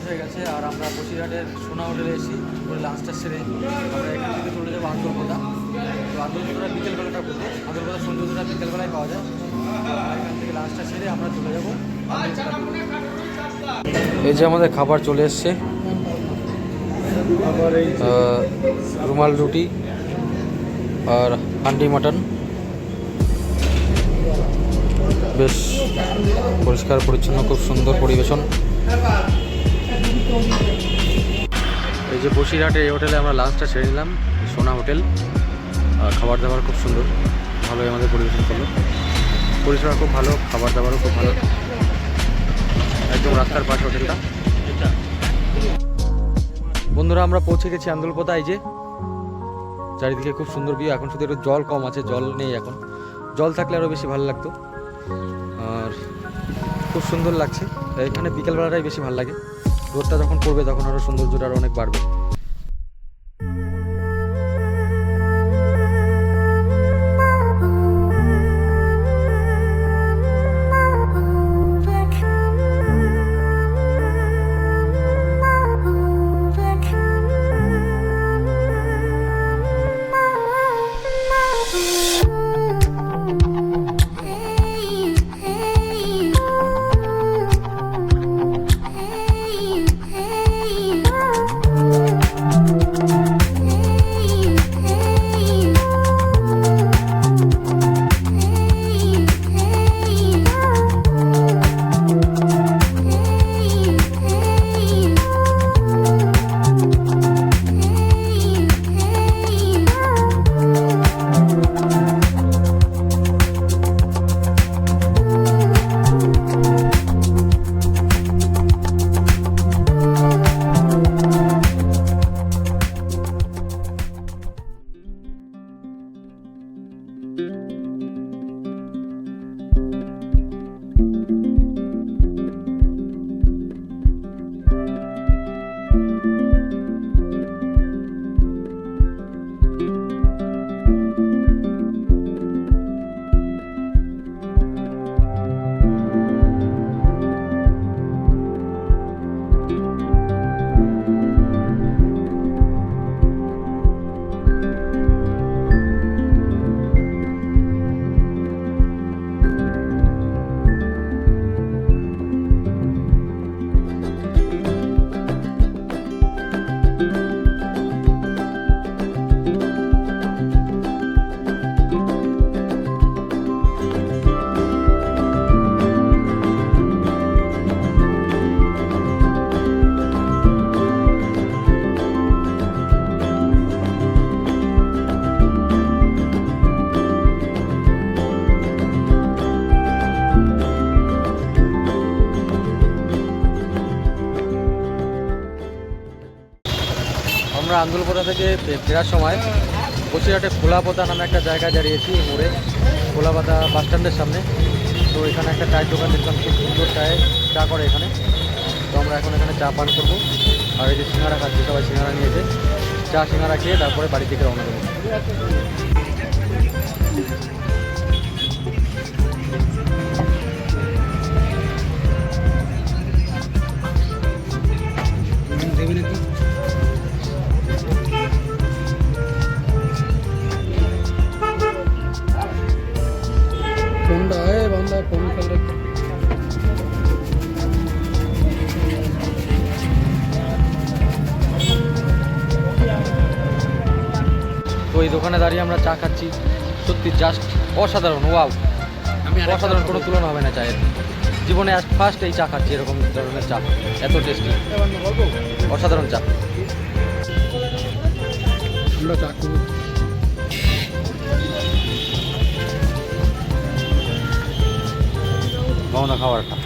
Late হয়ে গেছে আর আমরা বসিরহাটের সোনা হোটেলে এসেছি। ওই লাঞ্চটা সেরে আমরা এখান থেকে চলে যাব আন্দোলকতা তো আন্দোলকতা বিকেলবেলাটা বলব আন্দোলকতা সৌন্দর্যটা বিকেলবেলায় পাওয়া যায়। এখান থেকে লাঞ্চটা সেরে আমরা চলে যাব এই যে আমাদের খাবার চলে এসছে। রুমাল রুটি আর হান্ডি মাটন। বেশ পরিষ্কার পরিচ্ছন্ন, খুব সুন্দর পরিবেশন। এই যে বসিরহাটে এই হোটেলে আমরা লাঞ্চটা সেরে নিলাম, সোনা হোটেল। খাবার দাবার খুব সুন্দর, ভালোই আমাদের পরিবেশন করল। পরিষেবা খুব ভালো খাবার দাবারও খুব ভালো। একদম রাস্তার পাশে হোটেলটা। বন্ধুরা, আমরা পৌঁছে গেছি আন্দোলপোতা এই যে। চারিদিকে খুব সুন্দর ভিউ এখন শুধু একটু জল কম আছে, জল নেই এখন। জল থাকলে আরও বেশি ভালো লাগতো। আর খুব সুন্দর লাগছে। এখানে বিকেলবেলাটাই বেশি ভালো লাগে। রোদটা যখন পড়বে তখন আরও সৌন্দর্যটা আরও অনেক বাড়বে। আমরা আন্দোলপোতা থেকে ফেরার সময় বসিরহাটে খোলাপাতা নামে একটা জায়গায় দাঁড়িয়েছি মোড়ে, খোলাপাতা বাস স্ট্যান্ডের সামনে। তো এখানে একটা চায়ের দোকান দেখলাম, খুব সুন্দর চায়ে চা করে এখানে। তো আমরা এখন এখানে চা পান করব। আর এই যে সিঙ্গারা খাচ্ছি, সবাই সিঙ্গারা নিয়েছে। চা, সিঙ্গারা খেয়ে তারপরে বাড়ি থেকে রওনা দেবো। এই দোকানে দাঁড়িয়ে আমরা চা খাচ্ছি। সত্যি জাস্ট অসাধারণ ওয়াও অসাধারণ কোনো তুলনা হবে না চায়ের। জীবনে আজ ফার্স্ট এই চা খাচ্ছি এরকম ধরনের চা। এত টেস্টি অসাধারণ চা। আমরা খাওয়ারটা